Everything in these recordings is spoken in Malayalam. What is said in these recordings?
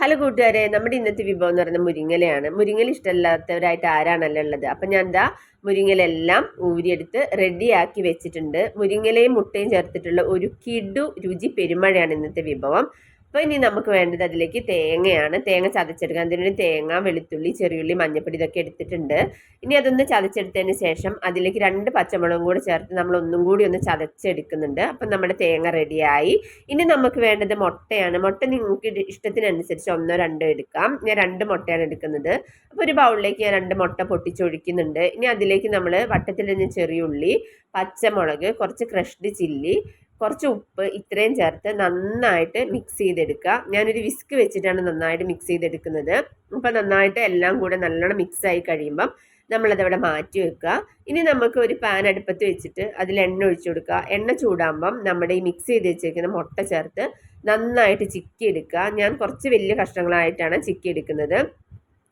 ഹലോ കൂട്ടുകാരെ നമ്മുടെ ഇന്നത്തെ വിഭവം എന്ന് പറയുന്നത് മുരിങ്ങലയാണ്. മുരിങ്ങല ഇഷ്ടമല്ലാത്തവരായിട്ട് ആരാണല്ലോ ഉള്ളത്? അപ്പം ഞാൻ എന്താ മുരിങ്ങലെല്ലാം ഊരിയെടുത്ത് റെഡിയാക്കി വെച്ചിട്ടുണ്ട്. മുരിങ്ങലയും മുട്ടയും ചേർത്തിട്ടുള്ള ഒരു കിടു രുചി പെരുമഴയാണ് ഇന്നത്തെ വിഭവം. അപ്പോൾ ഇനി നമുക്ക് വേണ്ടത് അതിലേക്ക് തേങ്ങയാണ്. തേങ്ങ ചതച്ചെടുക്കാൻ അതിനുവേണ്ടി തേങ്ങ വെളുത്തുള്ളി ചെറിയുള്ളി മഞ്ഞപ്പൊടി ഇതൊക്കെ എടുത്തിട്ടുണ്ട്. ഇനി അതൊന്ന് ചതച്ചെടുത്തതിന് ശേഷം അതിലേക്ക് രണ്ട് പച്ചമുളകും കൂടി ചേർത്ത് നമ്മൾ ഒന്നും കൂടി ഒന്ന് ചതച്ചെടുക്കുന്നുണ്ട്. അപ്പം നമ്മുടെ തേങ്ങ റെഡിയായി. ഇനി നമുക്ക് വേണ്ടത് മുട്ടയാണ്. മുട്ട നിങ്ങൾക്ക് ഇഷ്ടത്തിനനുസരിച്ച് ഒന്നോ രണ്ടോ എടുക്കാം. ഞാൻ രണ്ട് മുട്ടയാണ് എടുക്കുന്നത്. അപ്പോൾ ഒരു ബൗളിലേക്ക് ഞാൻ രണ്ട് മുട്ട പൊട്ടിച്ചൊഴിക്കുന്നുണ്ട്. ഇനി അതിലേക്ക് നമ്മൾ വട്ടത്തിൽ നിന്ന് ചെറിയുള്ളി പച്ചമുളക് കുറച്ച് ക്രഷ്ഡ് ചില്ലി കുറച്ച് ഉപ്പ് ഇത്രയും ചേർത്ത് നന്നായിട്ട് മിക്സ് ചെയ്തെടുക്കുക. ഞാനൊരു വിസ്ക് വെച്ചിട്ടാണ് നന്നായിട്ട് മിക്സ് ചെയ്തെടുക്കുന്നത്. അപ്പം നന്നായിട്ട് എല്ലാം കൂടെ നല്ലോണം മിക്സ് ആയി കഴിയുമ്പം നമ്മളതവിടെ മാറ്റി വെക്കുക. ഇനി നമുക്ക് ഒരു പാൻ അടുപ്പത്ത് വെച്ചിട്ട് അതിൽ എണ്ണ ഒഴിച്ചു കൊടുക്കുക. എണ്ണ ചൂടാകുമ്പം നമ്മുടെ ഈ മിക്സ് ചെയ്ത് വെച്ചേക്കുന്ന മുട്ട ചേർത്ത് നന്നായിട്ട് ചിക്കി എടുക്കുക ഞാൻ കുറച്ച് വലിയ കഷ്ണങ്ങളായിട്ടാണ് ചിക്കി എടുക്കുന്നത്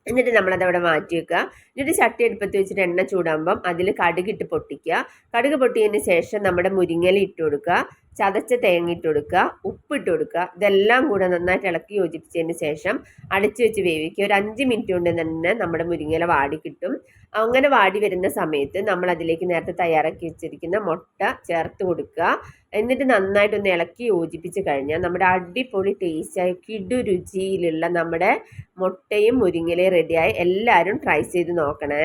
എന്നിട്ട് നമ്മളത് അവിടെ മാറ്റി വെക്കുക. എന്നിട്ട് ചട്ടി എടുപ്പത്ത് വെച്ചിട്ട് എണ്ണ ചൂടാകുമ്പം അതിൽ കടുകിട്ട് പൊട്ടിക്കുക. കടുക് പൊട്ടിയതിന് ശേഷം നമ്മുടെ മുരിങ്ങല ഇട്ട് കൊടുക്കുക. ചതച്ച തേങ്ങ ഇട്ട് കൊടുക്കുക. ഉപ്പിട്ട് കൊടുക്കുക. ഇതെല്ലാം കൂടെ നന്നായിട്ട് ഇളക്കി യോജിപ്പിച്ചതിന് ശേഷം അടച്ചു വെച്ച് വേവിക്കുക. ഒരു അഞ്ച് മിനിറ്റ് കൊണ്ട് തന്നെ നമ്മുടെ മുരിങ്ങല വാടി കിട്ടും. അങ്ങനെ വാടി വരുന്ന സമയത്ത് നമ്മൾ അതിലേക്ക് നേരത്തെ തയ്യാറാക്കി വെച്ചിരിക്കുന്ന മുട്ട ചേർത്ത് കൊടുക്കുക. എന്നിട്ട് നന്നായിട്ടൊന്ന് ഇളക്കി യോജിപ്പിച്ച് കഴിഞ്ഞാൽ നമ്മുടെ അടിപൊളി ടേസ്റ്റായ കിടു രുചിയിലുള്ള നമ്മുടെ മുട്ടയും മുരിങ്ങലയും റെഡിയായി എല്ലാവരും ട്രൈ ചെയ്ത് നോക്കണേ.